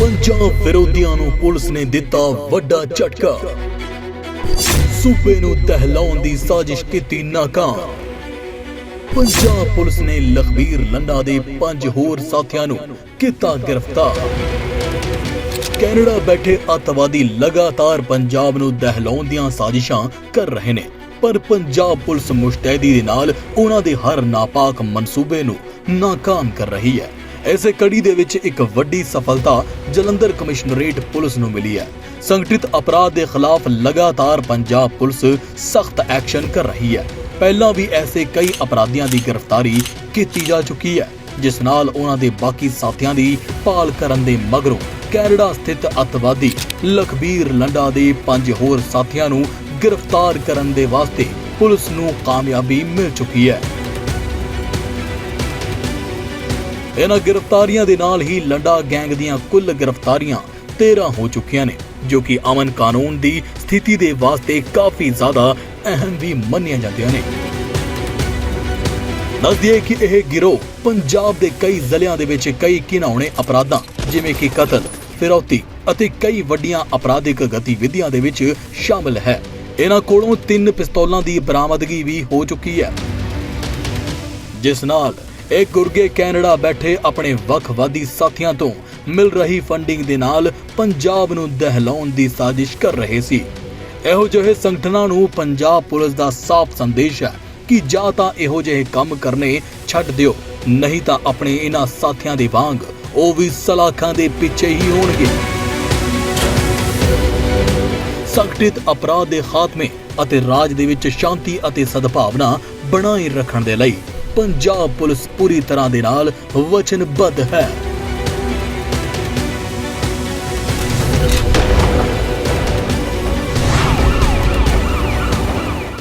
ਪੰਜਾਬ ਵਿਰੋਧੀਆਂ ਨੂੰ ਪੁਲਿਸ ਨੇ ਦਿੱਤਾ ਵੱਡਾ ਝਟਕਾ। ਸੂਬੇ ਨੂੰ ਦਹਿਲਾਉਣ ਦੀ ਸਾਜ਼ਿਸ਼ ਕੀਤੀ ਨਾਕਾਮ ਪੰਜਾਬ ਪੁਲਿਸ ਨੇ ਲਖਬੀਰ ਲੰਡਾ ਦੇ ਪੰਜ ਹੋਰ ਸਾਥੀਆਂ ਨੂੰ ਕੀਤਾ ਗ੍ਰਿਫਤਾਰ। ਕੈਨੇਡਾ ਬੈਠੇ ਅੱਤਵਾਦੀ ਲਗਾਤਾਰ ਪੰਜਾਬ ਨੂੰ ਦਹਿਲਾਉਣ ਦੀਆਂ ਸਾਜ਼ਿਸ਼ਾਂ ਕਰ ਰਹੇ ਨੇ, ਪਰ ਪੰਜਾਬ ਪੁਲਿਸ ਮੁਸ਼ਤੈਦੀ ਦੇ ਨਾਲ ਉਹਨਾਂ ਦੇ ਹਰ ਨਾਪਾਕ ਮਨਸੂਬੇ ਨੂੰ ਨਾਕਾਮ ਕਰ ਰਹੀ ਹੈ। ਇਸੇ ਕੜੀ ਦੇ ਵਿੱਚ ਇੱਕ ਵੱਡੀ ਸਫਲਤਾ ਜਲੰਧਰ ਕਮਿਸ਼ਨਰੇਟ ਪੁਲਿਸ ਨੂੰ ਮਿਲੀ ਹੈ। ਸੰਗਠਿਤ ਅਪਰਾਧ ਦੇ ਖਿਲਾਫ ਲਗਾਤਾਰ ਪੰਜਾਬ ਪੁਲਿਸ ਸਖਤ ਐਕਸ਼ਨ ਕਰ ਰਹੀ ਹੈ। ਪਹਿਲਾਂ ਵੀ ਐਸੇ ਕਈ ਅਪਰਾਧੀਆਂ ਦੀ ਗ੍ਰਿਫਤਾਰੀ ਕੀਤੀ ਜਾ ਚੁੱਕੀ ਹੈ, ਜਿਸ ਨਾਲ ਉਹਨਾਂ ਦੇ ਬਾਕੀ ਸਾਥੀਆਂ ਦੀ ਭਾਲ ਕਰਨ ਦੇ ਮਗਰੋਂ ਕੈਨੇਡਾ ਸਥਿਤ ਅੱਤਵਾਦੀ ਲਖਬੀਰ ਲੰਡਾ ਦੇ ਪੰਜ ਹੋਰ ਸਾਥੀਆਂ ਨੂੰ ਗ੍ਰਿਫਤਾਰ ਕਰਨ ਦੇ ਵਾਸਤੇ ਪੁਲਿਸ ਨੂੰ ਕਾਮਯਾਬੀ ਮਿਲ ਚੁੱਕੀ ਹੈ। ਇਹਨਾਂ ਗ੍ਰਿਫਤਾਰੀਆਂ ਦੇ ਨਾਲ ਹੀ ਲੰਡਾ ਗੈਂਗ ਦੀਆਂ ਕੁੱਲ ਗ੍ਰਿਫਤਾਰੀਆਂ 13 ਹੋ ਚੁੱਕੀਆਂ ਨੇ, ਜੋ ਕਿ ਅਮਨ ਕਾਨੂੰਨ ਦੀ ਸਥਿਤੀ ਦੇ ਵਾਸਤੇ ਕਾਫੀ ਜ਼ਿਆਦਾ ਅਹਿਮ ਵੀ ਮੰਨੀਆਂ ਜਾਂਦੀਆਂ ਨੇ। ਦੱਸ ਕਿ ਇਹ ਗਿਰੋਹ ਪੰਜਾਬ ਦੇ ਕਈ ਜ਼ਿਲ੍ਹਿਆਂ ਦੇ ਵਿੱਚ ਕਈ ਘਿਨਾਉਣੇ ਅਪਰਾਧਾਂ, ਜਿਵੇਂ ਕਿ ਕਤਲ, ਫਿਰੌਤੀ ਅਤੇ ਕਈ ਵੱਡੀਆਂ ਅਪਰਾਧਿਕ ਗਤੀਵਿਧੀਆਂ ਦੇ ਵਿੱਚ ਸ਼ਾਮਲ ਹੈ। ਇਹਨਾਂ ਕੋਲੋਂ ਤਿੰਨ ਪਿਸਤੌਲਾਂ ਦੀ ਬਰਾਮਦਗੀ ਵੀ ਹੋ ਚੁੱਕੀ ਹੈ। ਜਿਸ ਨਾਲ ਇਹ ਗੁਰਗੇ ਕੈਨੇਡਾ ਬੈਠੇ ਆਪਣੇ ਵੱਖਵਾਦੀ ਸਾਥੀਆਂ ਤੋਂ ਮਿਲ ਰਹੀ ਫੰਡਿੰਗ ਦੇ ਨਾਲ ਪੰਜਾਬ ਨੂੰ ਦਹਿਲਾਉਣ ਦੀ ਸਾਜ਼ਿਸ਼ ਕਰ ਰਹੇ ਸੀ। ਇਹੋ ਜਿਹੇ ਸੰਗਠਨਾਂ ਨੂੰ ਪੰਜਾਬ ਪੁਲਿਸ ਦਾ ਸਾਫ਼ ਸੰਦੇਸ਼ ਹੈ ਕਿ ਜਾਂ ਤਾਂ ਇਹੋ ਜਿਹੇ ਕੰਮ ਕਰਨੇ ਛੱਡ ਦਿਓ, ਨਹੀਂ ਤਾਂ ਆਪਣੇ ਇਹਨਾਂ ਸਾਥੀਆਂ ਦੇ ਵਾਂਗ ਉਹ ਵੀ ਸਲਾਖਾਂ ਦੇ ਪਿੱਛੇ ਹੀ ਹੋਣਗੇ। ਸੰਗਠਿਤ ਅਪਰਾਧ ਦੇ ਖਾਤਮੇ ਅਤੇ ਰਾਜ ਦੇ ਵਿੱਚ ਸ਼ਾਂਤੀ ਅਤੇ ਸਦਭਾਵਨਾ ਬਣਾਈ ਰੱਖਣ ਦੇ ਲਈ ਪੰਜਾਬ ਪੁਲਿਸ ਪੂਰੀ ਤਰ੍ਹਾਂ ਦੇ ਨਾਲ ਵਚਨਬੱਧ ਹੈ।